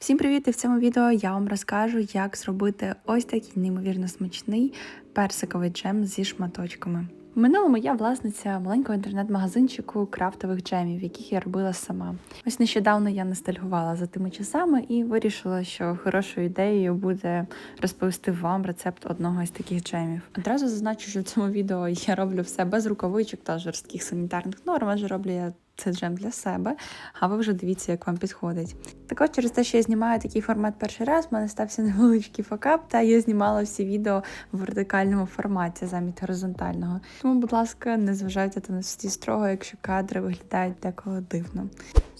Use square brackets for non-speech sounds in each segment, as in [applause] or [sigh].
Всім привіт! І в цьому відео я вам розкажу, як зробити ось такий неймовірно смачний персиковий джем зі шматочками. В минулому я власниця маленького інтернет-магазинчику крафтових джемів, яких я робила сама. Ось нещодавно я ностальгувала за тими часами і вирішила, що хорошою ідеєю буде розповісти вам рецепт одного із таких джемів. Одразу зазначу, що в цьому відео я роблю все без рукавичок та жорстких санітарних норм, адже роблю я це джем для себе, а ви вже дивіться, як вам підходить. Також через те, що я знімаю такий формат перший раз, в мене стався [laughs] невеличкий факап, та я знімала всі відео в вертикальному форматі замість горизонтального. Тому, будь ласка, не зважайте на всі строго, якщо кадри виглядають деколи дивно.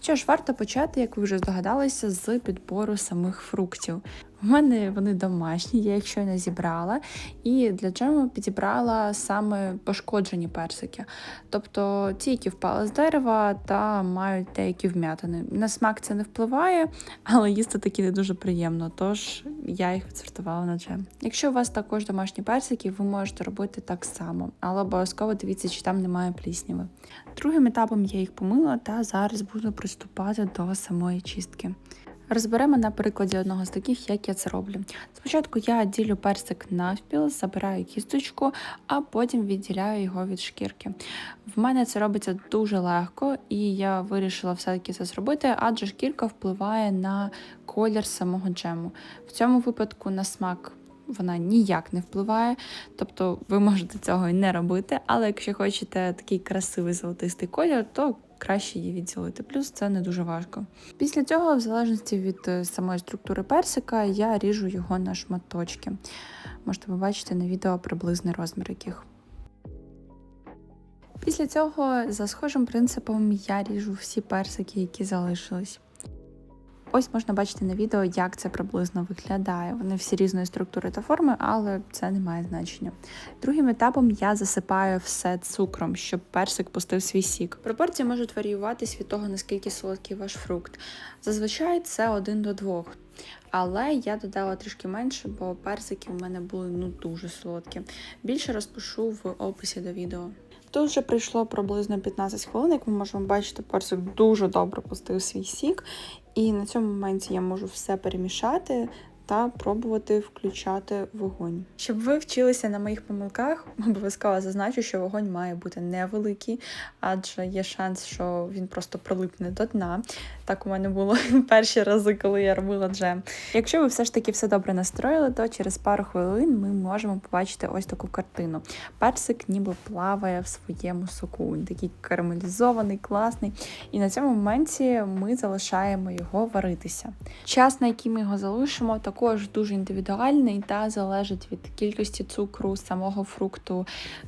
Що ж, варто почати, як ви вже здогадалися, з підбору самих фруктів. У мене вони домашні, я їх щойно зібрала, і для джему підібрала саме пошкоджені персики, тобто ті, які впали з дерева та мають деякі вм'ятини. На смак це не впливає, але їсти такі не дуже приємно, тож я їх відсортувала на джем. Якщо у вас також домашні персики, ви можете робити так само, але обов'язково дивіться, чи там немає плісняви. Другим етапом я їх помила та зараз буду приступати до самої чистки. Розберемо на прикладі одного з таких, як я це роблю. Спочатку я ділю персик навпіл, забираю кісточку, а потім відділяю його від шкірки. В мене це робиться дуже легко, і я вирішила все-таки це зробити, адже шкірка впливає на колір самого джему. В цьому випадку на смак. Вона ніяк не впливає, тобто ви можете цього і не робити, але якщо хочете такий красивий золотистий колір, то краще її відділити. Плюс це не дуже важко. Після цього, в залежності від е, самої структури персика, я ріжу його на шматочки. Можете побачити на відео приблизний розмір яких. Після цього, за схожим принципом, я ріжу всі персики, які залишились. Ось можна бачити на відео, як це приблизно виглядає. Вони всі різної структури та форми, але це не має значення. Другим етапом я засипаю все цукром, щоб персик пустив свій сік. Пропорції можуть варіюватись від того, наскільки солодкий ваш фрукт. Зазвичай це один до двох. Але я додала трішки менше, бо персики у мене були ну дуже солодкі. Більше розпишу в описі до відео. Тут вже пройшло приблизно 15 хвилин, як ми можемо бачити, персик дуже добре пустив свій сік, і на цьому моменті я можу все перемішати та пробувати включати вогонь. Щоб ви вчилися на моїх помилках, обов'язково зазначу, що вогонь має бути невеликий, адже є шанс, що він просто прилипне до дна. Так у мене було [laughs] перші рази, коли я робила джем. Якщо ви все ж таки все добре настроїли, то через пару хвилин ми можемо побачити ось таку картину. Персик ніби плаває в своєму соку. Він такий карамелізований, класний. І на цьому моменті ми залишаємо його варитися. Час, на який ми його залишимо, також дуже індивідуальний та залежить від кількості цукру, самого фрукту,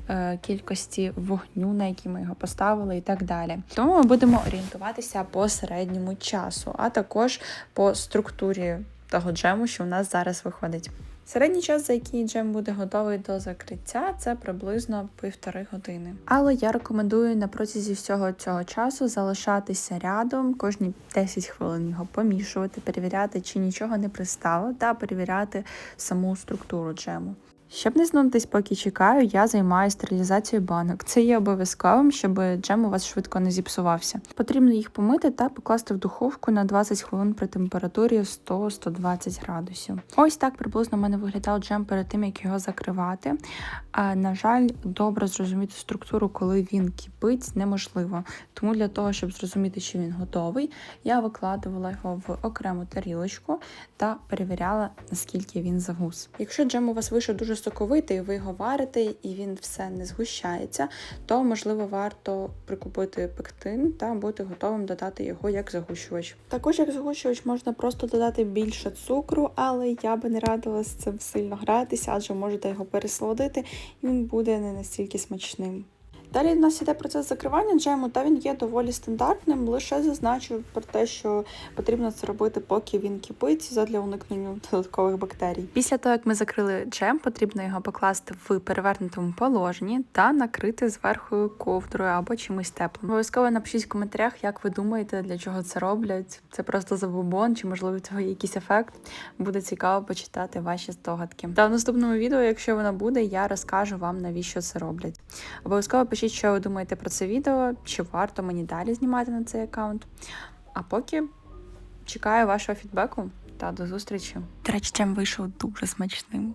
е, кількості вогню, на який ми його поставили, і так далі. Тому ми будемо орієнтуватися по середньому часу, а також по структурі того джему, що в нас зараз виходить. Середній час, за який джем буде готовий до закриття, це приблизно півтори години. Але я рекомендую на протязі всього цього часу залишатися рядом, кожні 10 хвилин його помішувати, перевіряти, чи нічого не пристало, та перевіряти саму структуру джему. Щоб не знутись, поки чекаю, я займаюся стерилізацією банок. Це є обов'язковим, щоб джем у вас швидко не зіпсувався. Потрібно їх помити та покласти в духовку на 20 хвилин при температурі 100-120 градусів. Ось так приблизно в мене виглядав джем перед тим, як його закривати. А, на жаль, добре зрозуміти структуру, коли він кипить, неможливо. Тому для того, щоб зрозуміти, що він готовий, я викладувала його в окрему тарілочку та перевіряла, наскільки він загус. Якщо джем у вас вийшов дуже соковитий, ви його варите і він все не згущається, то можливо варто прикупити пектин та бути готовим додати його як загущувач. Також як загущувач можна просто додати більше цукру, але я би не радила з цим сильно гратися, адже можете його пересолодити, і він буде не настільки смачним. Далі в нас іде процес закривання джему, та він є доволі стандартним. Лише зазначу про те, що потрібно це робити, поки він кипить, задля уникнення додаткових бактерій. Після того, як ми закрили джем, потрібно його покласти в перевернутому положенні та накрити зверху ковдрою або чимось теплим. Обов'язково напишіть в коментарях, як ви думаєте, для чого це роблять. Це просто забубон, чи можливо цього є якийсь ефект. Буде цікаво почитати ваші здогадки. Та в наступному відео, якщо воно буде, я розкажу вам навіщо це роблять. Обов'язково пишіть. Що ви думаєте про це відео, чи варто мені далі знімати на цей аккаунт. А поки чекаю вашого фідбеку. та до зустрічі. До речі, чим вийшов дуже смачним.